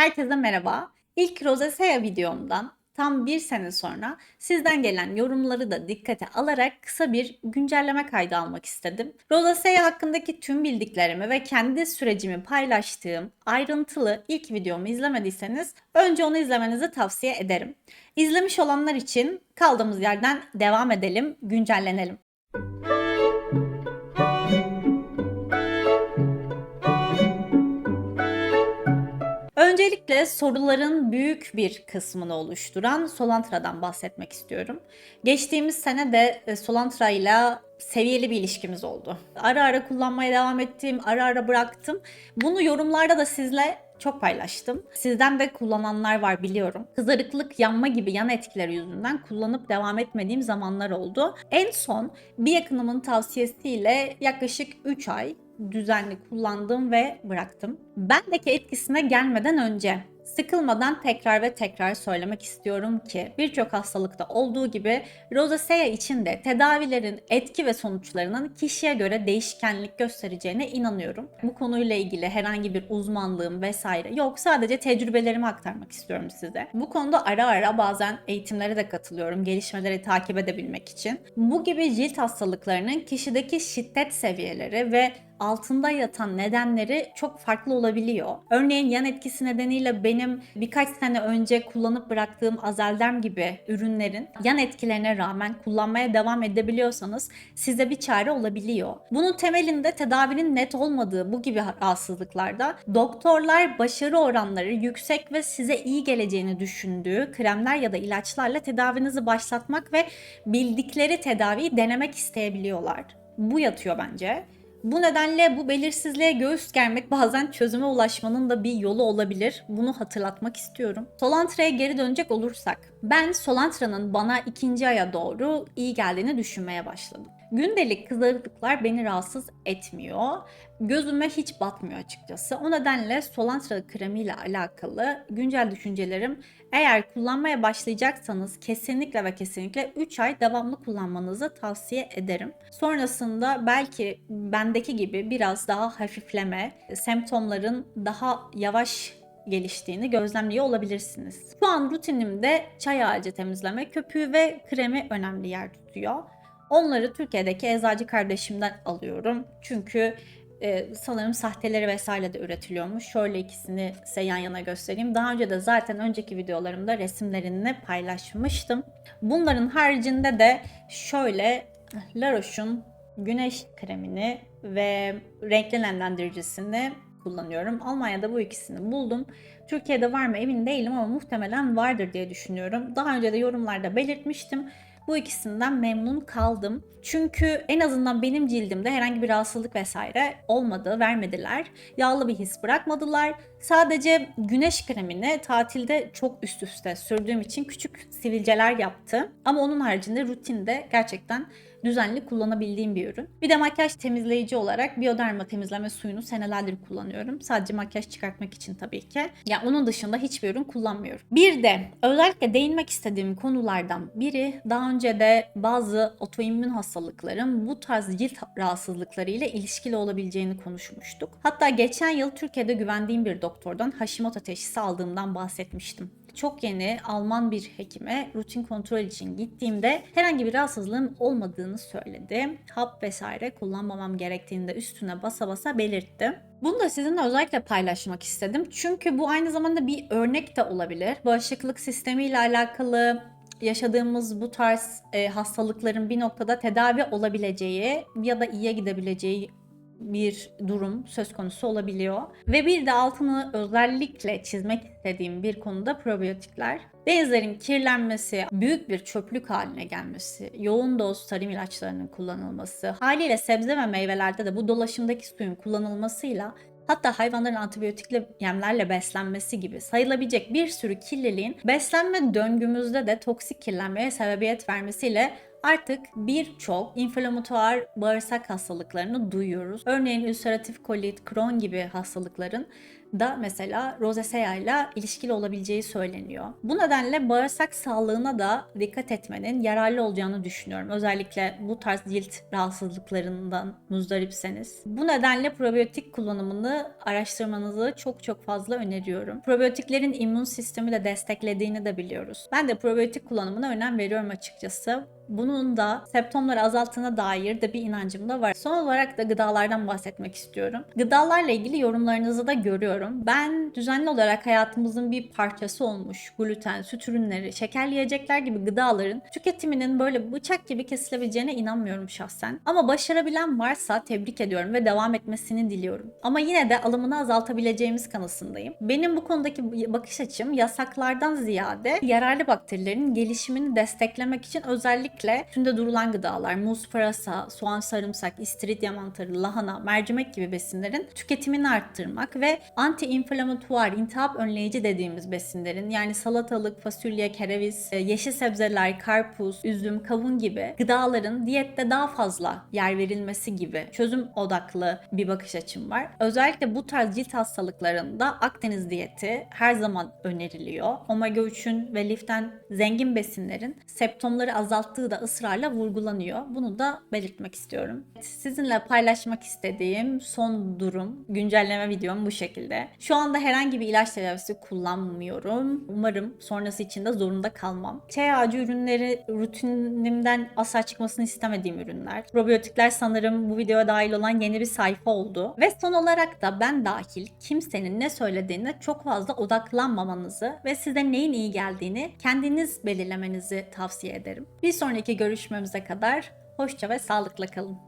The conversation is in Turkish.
Herkese merhaba. İlk Rosacea videomdan tam bir sene sonra sizden gelen yorumları da dikkate alarak kısa bir güncelleme kaydı almak istedim. Rosacea hakkındaki tüm bildiklerimi ve kendi sürecimi paylaştığım ayrıntılı ilk videomu izlemediyseniz önce onu izlemenizi tavsiye ederim. İzlemiş olanlar için kaldığımız yerden devam edelim, güncellenelim. Öncelikle soruların büyük bir kısmını oluşturan Solantra'dan bahsetmek istiyorum. Geçtiğimiz sene de e, Solantra ile seviyeli bir ilişkimiz oldu. Ara ara kullanmaya devam ettim, ara ara bıraktım. Bunu yorumlarda da sizle çok paylaştım. Sizden de kullananlar var biliyorum. Kızarıklık, yanma gibi yan etkileri yüzünden kullanıp devam etmediğim zamanlar oldu. En son bir yakınımın tavsiyesiyle yaklaşık 3 ay düzenli kullandım ve bıraktım. Bendeki etkisine gelmeden önce Sıkılmadan tekrar ve tekrar söylemek istiyorum ki birçok hastalıkta olduğu gibi rozasea için de tedavilerin etki ve sonuçlarının kişiye göre değişkenlik göstereceğine inanıyorum. Bu konuyla ilgili herhangi bir uzmanlığım vesaire yok. Sadece tecrübelerimi aktarmak istiyorum size. Bu konuda ara ara bazen eğitimlere de katılıyorum. Gelişmeleri takip edebilmek için. Bu gibi cilt hastalıklarının kişideki şiddet seviyeleri ve altında yatan nedenleri çok farklı olabiliyor. Örneğin yan etkisi nedeniyle benim birkaç sene önce kullanıp bıraktığım Azelderm gibi ürünlerin yan etkilerine rağmen kullanmaya devam edebiliyorsanız size bir çare olabiliyor. Bunun temelinde tedavinin net olmadığı bu gibi rahatsızlıklarda doktorlar başarı oranları yüksek ve size iyi geleceğini düşündüğü kremler ya da ilaçlarla tedavinizi başlatmak ve bildikleri tedaviyi denemek isteyebiliyorlar. Bu yatıyor bence. Bu nedenle bu belirsizliğe göğüs germek bazen çözüme ulaşmanın da bir yolu olabilir. Bunu hatırlatmak istiyorum. Solantra'ya geri dönecek olursak, ben Solantra'nın bana ikinci aya doğru iyi geldiğini düşünmeye başladım. Gündelik kızarıklıklar beni rahatsız etmiyor. Gözüme hiç batmıyor açıkçası. O nedenle Solantra kremiyle alakalı güncel düşüncelerim eğer kullanmaya başlayacaksanız kesinlikle ve kesinlikle 3 ay devamlı kullanmanızı tavsiye ederim. Sonrasında belki bendeki gibi biraz daha hafifleme, semptomların daha yavaş geliştiğini gözlemliyor olabilirsiniz. Şu an rutinimde çay ağacı temizleme köpüğü ve kremi önemli yer tutuyor. Onları Türkiye'deki eczacı kardeşimden alıyorum. Çünkü e, sanırım sahteleri vesaire de üretiliyormuş. Şöyle ikisini size yan yana göstereyim. Daha önce de zaten önceki videolarımda resimlerini paylaşmıştım. Bunların haricinde de şöyle La Roche'un güneş kremini ve renkli nemlendiricisini kullanıyorum. Almanya'da bu ikisini buldum. Türkiye'de var mı emin değilim ama muhtemelen vardır diye düşünüyorum. Daha önce de yorumlarda belirtmiştim. Bu ikisinden memnun kaldım. Çünkü en azından benim cildimde herhangi bir rahatsızlık vesaire olmadı, vermediler. Yağlı bir his bırakmadılar. Sadece güneş kremini tatilde çok üst üste sürdüğüm için küçük sivilceler yaptı. Ama onun haricinde rutinde gerçekten düzenli kullanabildiğim bir ürün. Bir de makyaj temizleyici olarak Bioderma temizleme suyunu senelerdir kullanıyorum. Sadece makyaj çıkartmak için tabii ki. Ya yani onun dışında hiçbir ürün kullanmıyorum. Bir de özellikle değinmek istediğim konulardan biri daha önce de bazı otoimmün hastalıkların bu tarz cilt rahatsızlıkları ile ilişkili olabileceğini konuşmuştuk. Hatta geçen yıl Türkiye'de güvendiğim bir doktordan Hashimoto teşhisi aldığımdan bahsetmiştim çok yeni Alman bir hekime rutin kontrol için gittiğimde herhangi bir rahatsızlığım olmadığını söyledi. Hap vesaire kullanmamam gerektiğini de üstüne basa basa belirtti. Bunu da sizinle özellikle paylaşmak istedim. Çünkü bu aynı zamanda bir örnek de olabilir. Bağışıklık sistemiyle alakalı yaşadığımız bu tarz e, hastalıkların bir noktada tedavi olabileceği ya da iyiye gidebileceği bir durum söz konusu olabiliyor. Ve bir de altını özellikle çizmek istediğim bir konuda probiyotikler. Denizlerin kirlenmesi, büyük bir çöplük haline gelmesi, yoğun doz tarım ilaçlarının kullanılması, haliyle sebze ve meyvelerde de bu dolaşımdaki suyun kullanılmasıyla hatta hayvanların antibiyotikli yemlerle beslenmesi gibi sayılabilecek bir sürü kirliliğin beslenme döngümüzde de toksik kirlenmeye sebebiyet vermesiyle artık birçok inflamatuar bağırsak hastalıklarını duyuyoruz. Örneğin ülseratif kolit, Crohn gibi hastalıkların da mesela rosacea ile ilişkili olabileceği söyleniyor. Bu nedenle bağırsak sağlığına da dikkat etmenin yararlı olacağını düşünüyorum. Özellikle bu tarz cilt rahatsızlıklarından muzdaripseniz. Bu nedenle probiyotik kullanımını araştırmanızı çok çok fazla öneriyorum. Probiyotiklerin immün sistemi de desteklediğini de biliyoruz. Ben de probiyotik kullanımına önem veriyorum açıkçası. Bunun da septomları azalttığına dair de bir inancım da var. Son olarak da gıdalardan bahsetmek istiyorum. Gıdalarla ilgili yorumlarınızı da görüyorum. Ben düzenli olarak hayatımızın bir parçası olmuş gluten, süt ürünleri, şekerli yiyecekler gibi gıdaların tüketiminin böyle bıçak gibi kesilebileceğine inanmıyorum şahsen. Ama başarabilen varsa tebrik ediyorum ve devam etmesini diliyorum. Ama yine de alımını azaltabileceğimiz kanısındayım. Benim bu konudaki bakış açım yasaklardan ziyade yararlı bakterilerin gelişimini desteklemek için özellikle üstünde durulan gıdalar, muz, pırasa, soğan, sarımsak, istiridye mantarı, lahana, mercimek gibi besinlerin tüketimini arttırmak ve anti-inflamatuar, intihap önleyici dediğimiz besinlerin yani salatalık, fasulye, kereviz, e, yeşil sebzeler, karpuz, üzüm, kavun gibi gıdaların diyette daha fazla yer verilmesi gibi çözüm odaklı bir bakış açım var. Özellikle bu tarz cilt hastalıklarında Akdeniz diyeti her zaman öneriliyor. Omega 3'ün ve liften zengin besinlerin septomları azalttığı da ısrarla vurgulanıyor. Bunu da belirtmek istiyorum. Sizinle paylaşmak istediğim son durum, güncelleme videom bu şekilde. Şu anda herhangi bir ilaç tedavisi kullanmıyorum. Umarım sonrası için de zorunda kalmam. Çay ağacı ürünleri rutinimden asla çıkmasını istemediğim ürünler. Probiyotikler sanırım bu videoya dahil olan yeni bir sayfa oldu. Ve son olarak da ben dahil kimsenin ne söylediğine çok fazla odaklanmamanızı ve size neyin iyi geldiğini kendiniz belirlemenizi tavsiye ederim. Bir sonraki görüşmemize kadar hoşça ve sağlıkla kalın.